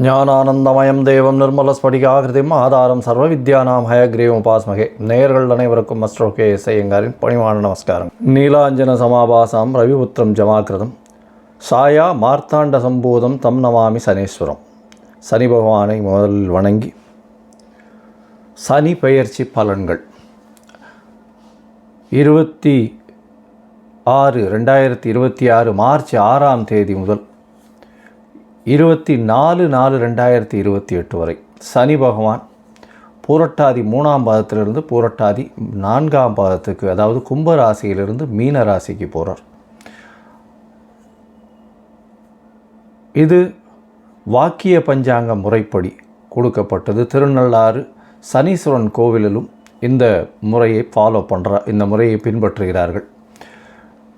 ஞானானந்தமயம் தேவம் நிர்மலஸ்படிகாகிருதிம் ஆதாரம் சர்வ வித்யானாம் ஹயக்ரீவம் உபாஸ்மகே. நேயர்கள் அனைவருக்கும் மஸ்டர் கே ஐயங்காரின் பணிவான நமஸ்காரம். நீலாஞ்சன சமாபாசாம் ரவிபுத்திரம் ஜமாகிருதம். சாயா மார்த்தாண்ட சம்பூதம் தம் நமாமி சனீஸ்வரம். சனி பகவானை முதலில் வணங்கி. சனி பெயர்ச்சி பலன்கள். இருபத்தி ஆறு ரெண்டாயிரத்தி இருபத்தி ஆறு மார்ச் ஆறாம் தேதி முதல் இருபத்தி நாலு நாலு ரெண்டாயிரத்தி இருபத்தி எட்டு வரை. சனி பகவான் பூரட்டாதி மூணாம் பாதத்திலிருந்து பூரட்டாதி நான்காம் பாதத்துக்கு அதாவது கும்ப ராசியிலிருந்து மீன ராசிக்கு போகிறார் இது வாக்கிய பஞ்சாங்க முறைப்படி கொடுக்கப்பட்டது. திருநள்ளாறு சனீஸ்வரன் கோவிலிலும் இந்த முறையை ஃபாலோ பண்ணுற இந்த முறையை பின்பற்றுகிறார்கள்.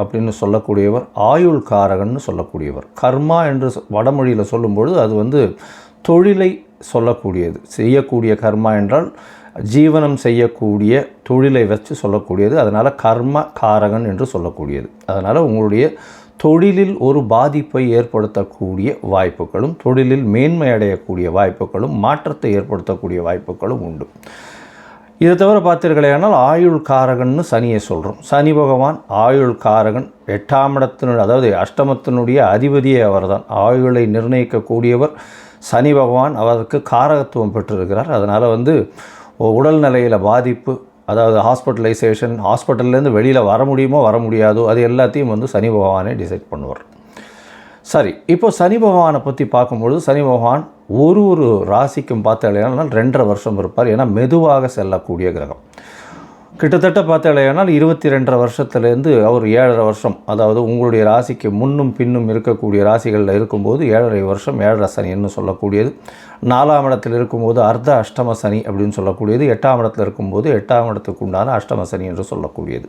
அப்படின்னு சொல்லக்கூடியவர் ஆயுள் காரகன்னு சொல்லக்கூடியவர். கர்மா என்று வடமொழியில் சொல்லும்பொழுது அது வந்து தொழிலை சொல்லக்கூடியது. செய்யக்கூடிய கர்மா என்றால் ஜீவனம் செய்யக்கூடிய தொழிலை வச்சு சொல்லக்கூடியது. அதனால் கர்ம காரகன் என்று சொல்லக்கூடியது. அதனால் உங்களுடைய தொழிலில் ஒரு பாதிப்பை ஏற்படுத்தக்கூடிய வாய்ப்புகளும் தொழிலில் மேன்மை அடையக்கூடிய வாய்ப்புகளும் மாற்றத்தை ஏற்படுத்தக்கூடிய வாய்ப்புகளும் உண்டு. இதை தவிர பார்த்தீர்களேனால் ஆயுள் காரகன்னு சனியை சொல்கிறோம் சனி பகவான் ஆயுள் காரகன் எட்டாம் இடத்தினுடைய அதாவது அஷ்டமத்தினுடைய அதிபதியே அவர்தான். ஆயுளை நிர்ணயிக்கக்கூடியவர் சனி பகவான் அவருக்கு காரகத்துவம் பெற்றிருக்கிறார். அதனால் வந்து உடல் நிலையில் பாதிப்பு அதாவது ஹாஸ்பிட்டலைசேஷன் ஹாஸ்பிட்டல்லேருந்து வெளியில் வர முடியுமோ வர முடியாதோ அது எல்லாத்தையும் வந்து சனி பகவானே டிசைட் பண்ணுவார். சரி இப்போ சனி பகவானை பற்றி பார்க்கும்பொழுது சனி பகவான் ஒரு ஒரு ராசிக்கும் பார்த்தாலேனால் ரெண்டரை வருஷம் இருப்பார். ஏன்னா மெதுவாக செல்லக்கூடிய கிரகம். கிட்டத்தட்ட பார்த்தாலேனால் இருபத்தி ரெண்டரை வருஷத்துலேருந்து அவர் ஏழரை வருஷம் அதாவது உங்களுடைய ராசிக்கு முன்னும் பின்னும் இருக்கக்கூடிய ராசிகளில் இருக்கும்போது ஏழரை வருஷம் ஏழரை சனின்னு சொல்லக்கூடியது. நாலாம் இடத்தில் இருக்கும்போது அர்த்த அஷ்டம சனி அப்படின்னு சொல்லக்கூடியது. எட்டாம் இடத்தில் இருக்கும்போது எட்டாம் இடத்துக்கு உண்டான அஷ்டம சனி என்று சொல்லக்கூடியது.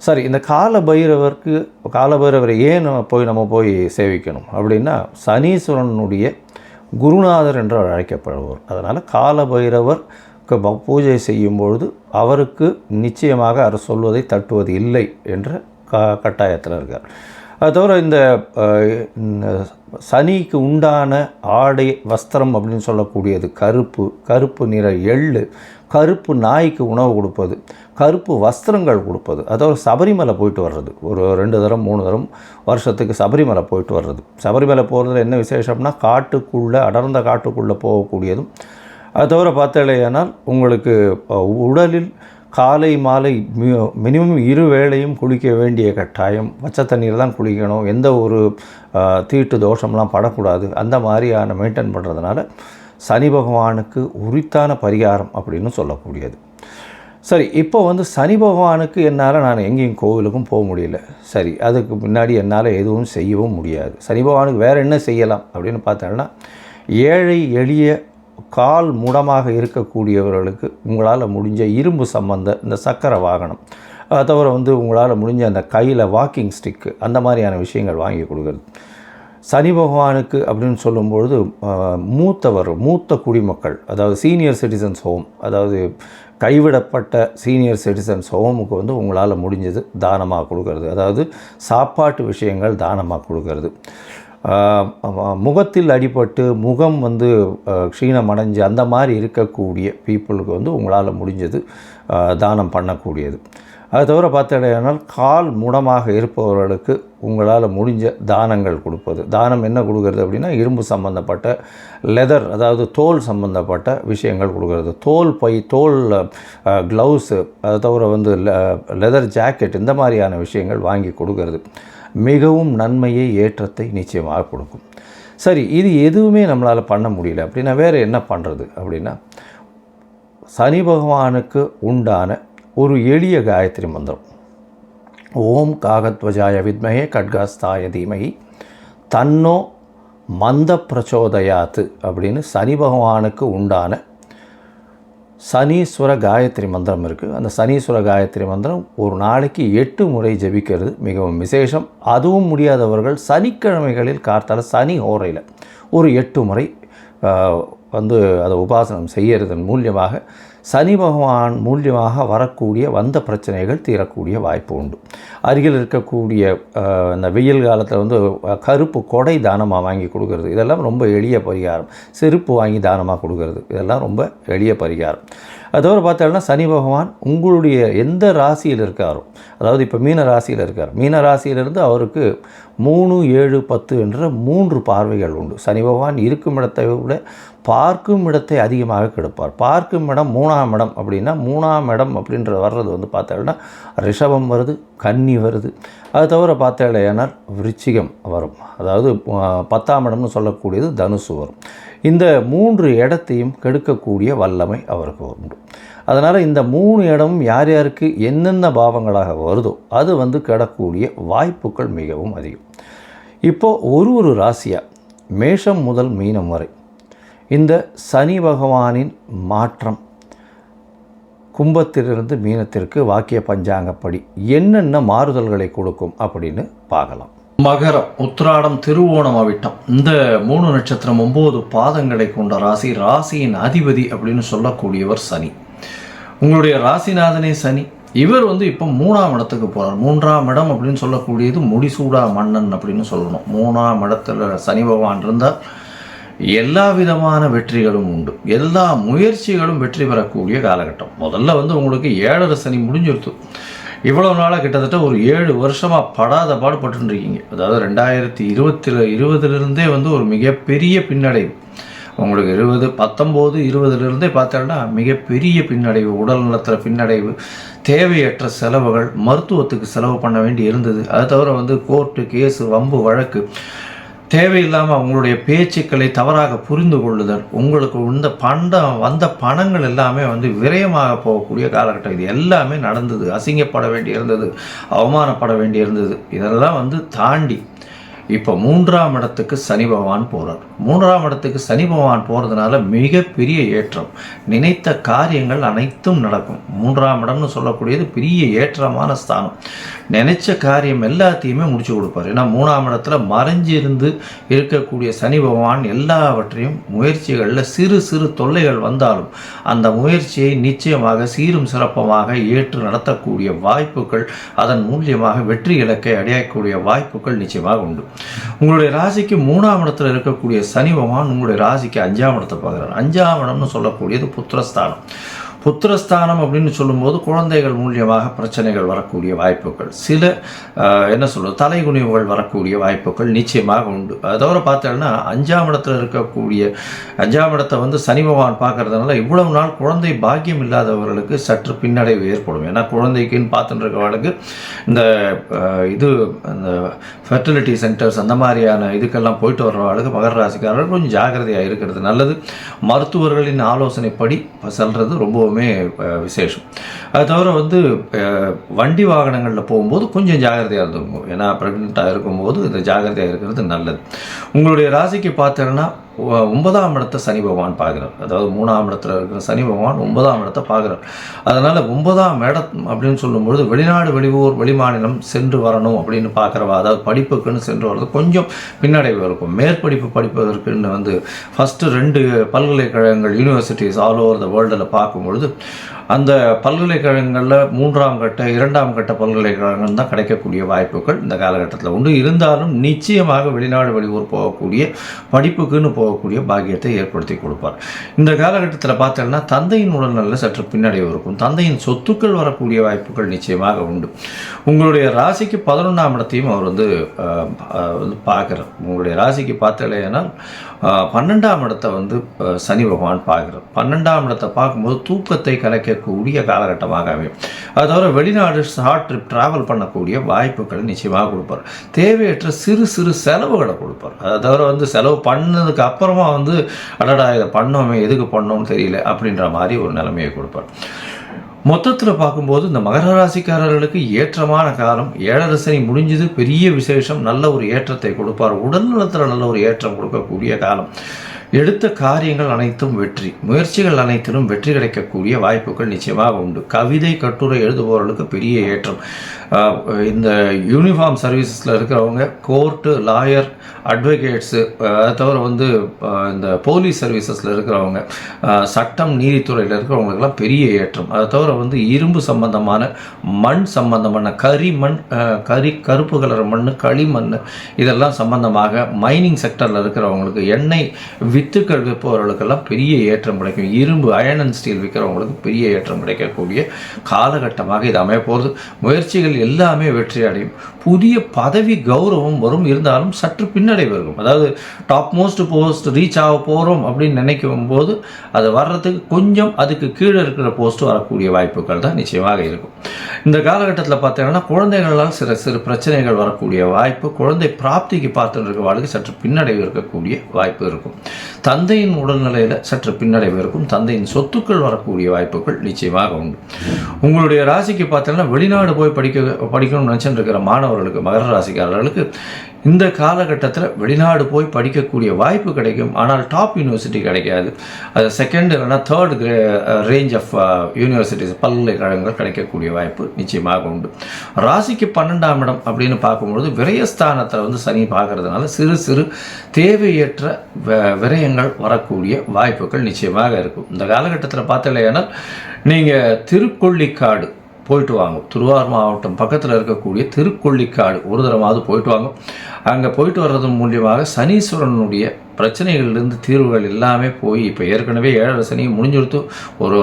சரி இந்த கால பைரவருக்கு கால பைரவரை ஏன் நம்ம போய் நம்ம போய் சேவிக்கணும்? அப்படின்னா சனீஸ்வரனுடைய குருநாதர் என்று அழைக்கப்படுவார். அதனால் கால பைரவர் ப- பூஜை செய்யும் பொழுது அவருக்கு நிச்சயமாக அவர் சொல்வதை தட்டுவது இல்லை என்ற க கட்டாயத்தில் இருக்கார். அது தவிர இந்த இந்த சனிக்கு உண்டான ஆடை வஸ்திரம் அப்படின்னு சொல்லக்கூடியது கருப்பு கருப்பு நிற எள்ளு கருப்பு நாய்க்கு உணவு கொடுப்பது கருப்பு வஸ்திரங்கள் கொடுப்பது. அதாவது சபரிமலை போயிட்டு வர்றது. ஒரு ரெண்டு தரம் மூணு தரம் வருஷத்துக்கு சபரிமலை போயிட்டு வர்றது. சபரிமலை போகிறதுல என்ன விசேஷம்னா காட்டுக்குள்ளே அடர்ந்த காட்டுக்குள்ளே போகக்கூடியதும். அது தவிர பார்த்தாலேயானால் உங்களுக்கு உடலில் காலை மாலை மினிமம் இரு வேளையும் குளிக்க வேண்டிய கட்டாயம். பச்சை தண்ணீர் தான் குளிக்கணும். எந்த ஒரு தீட்டு தோஷம்லாம் படக்கூடாது. அந்த மாதிரியான மெயின்டைன் பண்ணுறதுனால சனி பகவானுக்கு உரித்தான பரிகாரம் அப்படின்னு சொல்லக்கூடியது. சரி இப்போ வந்து சனி பகவானுக்கு என்னால் நான் எங்கேயும் கோவிலுக்கும் போக முடியல. சரி அதுக்கு முன்னாடி என்னால் எதுவும் செய்யவும் முடியாது. சனி பகவானுக்கு வேறு என்ன செய்யலாம் அப்படின்னு பார்த்தோம்னா ஏழை எளிய கால் முடமாக இருக்கக்கூடியவர்களுக்கு உங்களால் முடிஞ்ச இரும்பு சம்பந்த இந்த சக்கர வாகனம் தவிர வந்து உங்களால் முடிஞ்ச அந்த கையில் வாக்கிங் ஸ்டிக்கு அந்த மாதிரியான விஷயங்கள் வாங்கி கொடுக்குறது. சனி பகவானுக்கு அப்படின்னு சொல்லும்பொழுது மூத்தவர் மூத்த குடிமக்கள் அதாவது சீனியர் சிட்டிசன்ஸ் ஹோம் அதாவது கைவிடப்பட்ட சீனியர் சிட்டிசன்ஸ் ஹோமுக்கு வந்து உங்களால் முடிஞ்சது தானமாக கொடுக்கறது. அதாவது சாப்பாட்டு விஷயங்கள் தானமாக கொடுக்கறது. முகத்தில் அடிபட்டு முகம் வந்து க்ஷீணமடைஞ்சு க்ஷீணம் அடைஞ்சு அந்த மாதிரி இருக்கக்கூடிய பீப்புளுக்கு வந்து உங்களால் முடிஞ்சது தானம் பண்ணக்கூடியது. அது தவிர பார்த்தடையானால் கால் முடமாக இருப்பவர்களுக்கு உங்களால் முடிஞ்ச தானங்கள் கொடுப்பது. தானம் என்ன கொடுக்கறது அப்படின்னா இரும்பு சம்பந்தப்பட்ட லெதர் அதாவது தோல் சம்பந்தப்பட்ட விஷயங்கள் கொடுக்கறது. தோல் பை தோல் க்ளவுஸு அது தவிர வந்து லெதர் ஜாக்கெட் இந்த மாதிரியான விஷயங்கள் வாங்கி கொடுக்கறது. மிகவும் நன்மையை ஏற்றத்தை நிச்சயமாக கொடுக்கும். சரி இது எதுவுமே நம்மளால் பண்ண முடியல அப்படின்னா வேறு என்ன பண்ணுறது அப்படின்னா சனி பகவானுக்கு உண்டான ஒரு எளிய காயத்ரி மந்திரம். ஓம் காகத்வஜாய வித்மகே கட்காஸ்தாய தீமகி தன்னோ மந்த பிரச்சோதயாத்து அப்படின்னு சனி பகவானுக்கு உண்டான சனீஸ்வர காயத்ரி மந்திரம் இருக்குது அந்த சனீஸ்வர காயத்ரி மந்திரம் ஒரு நாளைக்கு எட்டு முறை ஜெபிக்கிறது மிகவும் விசேஷம். அதுவும் முடியாதவர்கள் சனிக்கிழமைகளில் கார்த்தால சனி ஓரையில் ஒரு எட்டு முறை வந்து அதை உபாசனம் செய்யறதன் மூலியமாக சனி பகவான் மூலியமாக வரக்கூடிய வந்த பிரச்சனைகள் தீரக்கூடிய வாய்ப்பு உண்டு. அருகில் இருக்கக்கூடிய இந்த வெயில் காலத்தில் வந்து கருப்பு கொடை தானமாக வாங்கி கொடுக்கறது? இதெல்லாம் ரொம்ப எளிய பரிகாரம். செருப்பு வாங்கி தானமாக கொடுக்கறது? இதெல்லாம் ரொம்ப எளிய பரிகாரம். அதோடு பார்த்தோம்னா சனி பகவான் உங்களுடைய எந்த ராசியில் இருக்காரோ அதாவது இப்போ மீன ராசியில் இருக்கார். மீன ராசியிலிருந்து அவருக்கு மூணு ஏழு பத்து என்ற மூன்று பார்வைகள் உண்டு. சனி பகவான் இருக்கும் இடத்தை விட பார்க்கும் இடத்தை அதிகமாக கெடுப்பார். பார்க்கும் இடம் மூணாம் இடம் அப்படின்னா மூணாம் இடம் அப்படின்ற வர்றது வந்து பார்த்தோம்னா ரிஷபம் வருது கன்னி வருது. அது தவிர பார்த்தேனால் விருச்சிகம் வரும். அதாவது பத்தாம் இடம்னு சொல்லக்கூடியது தனுசு வரும். இந்த மூன்று இடத்தையும் கெடுக்கக்கூடிய வல்லமை அவருக்கு உண்டு. அதனால் இந்த மூணு இடமும் யார் யாருக்கு என்னென்ன பாவங்களாக வருதோ அது வந்து கெடக்கூடிய வாய்ப்புகள் மிகவும் அதிகம். இப்போது ஒரு ஒரு ராசியாக மேஷம் முதல் மீனம் வரை இந்த சனி பகவானின் மாற்றம் கும்பத்திலிருந்து மீனத்திற்கு வாக்கிய பஞ்சாங்கப்படி என்னென்ன மாறுதல்களை கொடுக்கும் அப்படின்னு பார்க்கலாம். மகரம் உத்திராடம் திருவோணம் அவிட்டம் இந்த மூணு நட்சத்திரம் ஒம்பது பாதங்களை கொண்ட ராசி ராசியின் அதிபதி அப்படின்னு சொல்லக்கூடியவர் சனி. உங்களுடைய ராசிநாதனே சனி. இவர் வந்து இப்போ மூணாம் இடத்துக்கு போகிறார் மூன்றாம் இடம் அப்படின்னு சொல்லக்கூடியது முடிசூடா மன்னன் அப்படின்னு சொல்லணும். மூணாம் இடத்துல சனி பகவான் இருந்தால் எல்லா விதமான வெற்றிகளும் உண்டு. எல்லா முயற்சிகளும் வெற்றி பெறக்கூடிய காலகட்டம். முதல்ல வந்து உங்களுக்கு ஏழரை சனி முடிஞ்சிருத்து. இவ்வளோ நாளாக கிட்டத்தட்ட ஒரு ஏழு வருஷமாக படாத பாடுபட்டுருக்கீங்க. அதாவது ரெண்டாயிரத்தி இருபத்தில் இருபதுலேருந்தே வந்து ஒரு மிகப்பெரிய பின்னடைவு. உங்களுக்கு இருபது பத்தொம்போது இருபதுலேருந்தே பார்த்தோன்னா மிகப்பெரிய பின்னடைவு உடல் நலத்தில் பின்னடைவு தேவையற்ற செலவுகள் மருத்துவத்துக்கு செலவு பண்ண வேண்டி இருந்தது. அது தவிர வந்து கோர்ட்டு கேஸு வம்பு வழக்கு தேவையில்லாமல் அவங்களுடைய பேச்சுக்களை தவறாக புரிந்து கொள்ளுதல் உங்களுக்கு இந்த பண்டம் வந்த பணங்கள் எல்லாமே வந்து விரயமாக போகக்கூடிய காலகட்டம். இது எல்லாமே நடந்தது. அசிங்கப்பட வேண்டி இருந்தது அவமானப்பட வேண்டி இருந்தது இதெல்லாம் வந்து தாண்டி இப்போ மூன்றாம் இடத்துக்கு சனி பகவான் போகிறார் மூன்றாம் இடத்துக்கு சனி பகவான் போகிறதுனால மிகப்பெரிய ஏற்றம். நினைத்த காரியங்கள் அனைத்தும் நடக்கும். மூன்றாம் இடம்னு சொல்லக்கூடியது பெரிய ஏற்றமான ஸ்தானம். நினைச்ச காரியம் எல்லாத்தையுமே முடிச்சு கொடுப்பார். ஏன்னா மூணாம் இடத்துல மறைஞ்சு இருந்து இருக்கக்கூடிய சனி பகவான் எல்லாவற்றையும் முயற்சிகளில் சிறு சிறு தொல்லைகள் வந்தாலும் அந்த முயற்சியை நிச்சயமாக சீரும் சிறப்பமாக ஏற்று நடத்தக்கூடிய வாய்ப்புகள் அதன் மூலியமாக வெற்றி இலக்கை அடையக்கூடிய வாய்ப்புகள் நிச்சயமாக உண்டு. உங்களுடைய ராசிக்கு மூணாம் இடத்துல இருக்கக்கூடிய சனி பகவான் உங்களுடைய ராசிக்கு அஞ்சாம் இடத்தை பார்க்குறாரு. அஞ்சாம் இடம்னு சொல்லக்கூடியது புத்திரஸ்தானம். புத்திரஸ்தானம் அப்படின்னு சொல்லும்போது குழந்தைகள் மூலியமாக பிரச்சனைகள் வரக்கூடிய வாய்ப்புகள். சில என்ன சொல்கிறது தலைகுனிவுகள் வரக்கூடிய வாய்ப்புகள் நிச்சயமாக உண்டு. அதை தவிர பார்த்தோம்னா அஞ்சாம் இடத்துல இருக்கக்கூடிய அஞ்சாம் இடத்தை வந்து சனி பகவான் பார்க்கறதுனால இவ்வளவு நாள் குழந்தை பாக்கியம் இல்லாதவர்களுக்கு சற்று பின்னடைவு ஏற்படும். ஏன்னா குழந்தைக்குன்னு பார்த்துட்டு இருக்கவர்களுக்கு இந்த இது இந்த ஃபெர்டிலிட்டி சென்டர்ஸ் அந்த மாதிரியான இதுக்கெல்லாம் போயிட்டு வர்றவர்களுக்கு மகர ராசிக்காரர்கள் கொஞ்சம் ஜாக்கிரதையாக இருக்கிறது நல்லது. மருத்துவர்களின் ஆலோசனைப்படி செல்றது ரொம்பவுமே விசேஷம். அது தவிர வந்து வண்டி வாகனங்களில் போகும்போது கொஞ்சம் ஜாக்கிரதையாக இருந்துக்கோங்க. ஏன்னா ப்ரெக்னெண்ட்டாக இருக்கும்போது இந்த ஜாக்கிரதையாக இருக்கிறது நல்லது. உங்களுடைய ராசிக்கு பார்த்தீங்கன்னா ஒன்பதாம் இடத்தை சனி பகவான் பார்க்குறார். அதாவது மூணாம் இடத்துல இருக்கிற சனி பகவான் ஒன்பதாம் இடத்தை பார்க்குறார். அதனால் ஒன்பதாம் இடம் அப்படின்னு சொல்லும்பொழுது வெளிநாடு வெளியூர் வெளிமாநிலம் சென்று வரணும் அப்படின்னு பார்க்குறவா அதாவது படிப்புக்குன்னு சென்று வர்றது கொஞ்சம் பின்னடைவு இருக்கும். மேற்படிப்பு படிப்பதற்குன்னு வந்து ஃபஸ்ட்டு ரெண்டு பல்கலைக்கழகங்கள் யூனிவர்சிட்டிஸ் ஆல் ஓவர் த வேர்ல்டில் பார்க்கும்பொழுது அந்த பல்கலைக்கழகங்களில் மூன்றாம் கட்ட இரண்டாம் கட்ட பல்கலைக்கழகங்கள் தான் கிடைக்கக்கூடிய வாய்ப்புகள் இந்த காலகட்டத்தில் உண்டு. இருந்தாலும் நிச்சயமாக வெளிநாடு வெளியூர் போகக்கூடிய படிப்புக்குன்னு போகக்கூடிய பாக்கியத்தை ஏற்படுத்தி கொடுப்பார். இந்த காலகட்டத்தில் பார்த்தோம்னா தந்தையின் உடல்நலில் சற்று பின்னடைவு இருக்கும். தந்தையின் சொத்துக்கள் வரக்கூடிய வாய்ப்புகள் நிச்சயமாக உண்டு. உங்களுடைய ராசிக்கு பதினொன்றாம் இடத்தையும் அவர் வந்து வந்து பார்க்குறார். உங்களுடைய ராசிக்கு பார்த்தலையானால் பன்னெண்டாம் இடத்தை வந்து சனி பகவான் பார்க்குறார். பன்னெண்டாம் இடத்தை பார்க்கும்போது தூக்கத்தை கலைக்க உரிய காலகட்டமாக அமையும் அது தவிர வெளிநாடு ஷார்ட் ட்ரிப் ட்ராவல் பண்ணக்கூடிய வாய்ப்புகளை நிச்சயமாக கொடுப்பார். தேவையற்ற சிறு சிறு செலவுகளை கொடுப்பார். அதை தவிர வந்து செலவு பண்ணதுக்கு அப்புறமா வந்து அடடா இதை பண்ணோமே எதுக்கு பண்ணோம்னு தெரியல அப்படின்ற மாதிரி ஒரு நிலைமையை கொடுப்பார். மொத்தத்தில் பார்க்கும்போது இந்த மகர ராசிக்காரர்களுக்கு ஏற்றமான காலம் ஏழரை சனி முடிஞ்சது பெரிய விசேஷம் நல்ல ஒரு ஏற்றத்தை கொடுப்பார். உடல்நலத்தில் நல்ல ஒரு ஏற்றம் கொடுக்கக்கூடிய காலம். எடுத்த காரியங்கள் அனைத்தும் வெற்றி. முயற்சிகள் அனைத்திலும் வெற்றி கிடைக்கக்கூடிய வாய்ப்புகள் நிச்சயமாக உண்டு. கவிதை கட்டுரை எழுதுபவர்களுக்கு பெரிய ஏற்றம். இந்த யூனிஃபார்ம் சர்வீசஸில் இருக்கிறவங்க கோர்ட்டு லாயர் அட்வொகேட்ஸு அதை தவிர வந்து இந்த போலீஸ் சர்வீசஸில் இருக்கிறவங்க சட்டம் நீதித்துறையில் இருக்கிறவங்களுக்கெல்லாம் பெரிய ஏற்றம். அதை தவிர வந்து இரும்பு சம்பந்தமான மண் சம்பந்தமான கரி மண் கரி கருப்பு கலர் மண் களிமண் இதெல்லாம் சம்பந்தமாக மைனிங் செக்டரில் இருக்கிறவங்களுக்கு எண்ணெய் வித்துக்கள் விற்பவர்களுக்கெல்லாம் பெரிய ஏற்றம் கிடைக்கும். இரும்பு அயன் அண்ட் ஸ்டீல் விற்கிறவங்களுக்கு பெரிய ஏற்றம் கிடைக்கக்கூடிய காலகட்டமாக இது அமைய போகிறது. முயற்சிகள் எல்லாமே வெற்றி அடையும் புதிய பதவி கௌரவம் வரும். இருந்தாலும் சற்று பின்னடைவு இருக்கும் அதாவது டாப் மோஸ்ட் போஸ்ட் ரீச் ஆக போகிறோம் அப்படின்னு நினைக்கும் போது அது வர்றதுக்கு கொஞ்சம் அதுக்கு கீழே இருக்கிற போஸ்ட் வரக்கூடிய வாய்ப்புகள் தான் நிச்சயமாக இருக்கும். இந்த காலகட்டத்தில் பார்த்தீங்கன்னா குழந்தைகளால் சில சிறு பிரச்சனைகள் வரக்கூடிய வாய்ப்பு குழந்தை பிராப்திக்கு பார்த்துட்டு இருக்க வாழ்க்கை சற்று பின்னடைவு இருக்கக்கூடிய வாய்ப்பு இருக்கும். தந்தையின் உடல்நிலையில் சற்று பின்னடைவு இருக்கும். தந்தையின் சொத்துக்கள் வரக்கூடிய வாய்ப்புகள் நிச்சயமாக உண்டு. உங்களுடைய ராசிக்கு பார்த்தீங்கன்னா வெளிநாடு போய் படிக்க படிக்கணும்னு நினச்சிட்டு இருக்கிற மாணவர்களுக்கு மகர ராசிக்காரர்களுக்கு இந்த காலகட்டத்தில் வெளிநாடு போய் படிக்கக்கூடிய வாய்ப்பு கிடைக்கும். ஆனால் டாப் யூனிவர்சிட்டி கிடைக்காது. அது செகண்ட் இல்லைன்னா third grey range of universities பல்கலைக்கழகங்கள் கிடைக்கக்கூடிய வாய்ப்பு நிச்சயமாக உண்டு. ராசிக்கு பன்னெண்டாம் இடம் அப்படின்னு பார்க்கும்பொழுது விரயஸ்தானத்தில் வந்து சனி பார்க்கறதுனால சிறு சிறு தேவையற்ற வ- விரயங்கள் வரக்கூடிய வாய்ப்புகள் நிச்சயமாக இருக்கும். இந்த காலகட்டத்தில் பார்த்தலையானால் நீங்கள் திருக்கொள்ளிக்காடு போயிட்டு வாங்க. திருவாரூர் மாவட்டம் பக்கத்தில் இருக்கக்கூடிய திருக்கொள்ளிக்காடு. ஒரு தடவாவது போயிட்டு வாங்க. அங்கே போயிட்டு வர்றது மூலியமாக சனீஸ்வரனுடைய பிரச்சனைகள்லேருந்து தீர்வுகள் எல்லாமே போய் இப்போ ஏற்கனவே ஏழரை சனி முடிஞ்செடுத்து ஒரு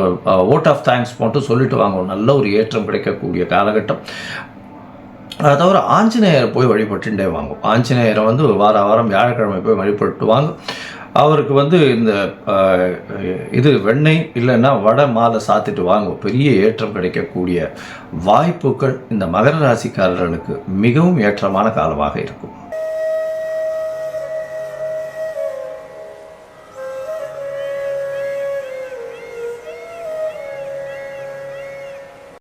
ஓட் ஆஃப் தேங்க்ஸ் மட்டும் சொல்லிட்டு வாங்க. நல்ல ஒரு ஏற்றம் கிடைக்கக்கூடிய காலகட்டம். அதை தவிர ஆஞ்சநேயரை போய் வழிபட்டுட்டே வாங்கும் ஆஞ்சநேயரை வந்து வார வாரம் வியாழக்கிழமை போய் வழிபட்டு வாங்க. அவருக்கு வந்து இந்த இது வெண்ணெய் இல்லைன்னா வடை மாலை சாத்திட்டு வாங்க. பெரிய ஏற்றம் கிடைக்கக்கூடிய வாய்ப்புகள் இந்த மகர ராசிக்காரர்களுக்கு மிகவும் ஏற்றமான காலமாக இருக்கும்.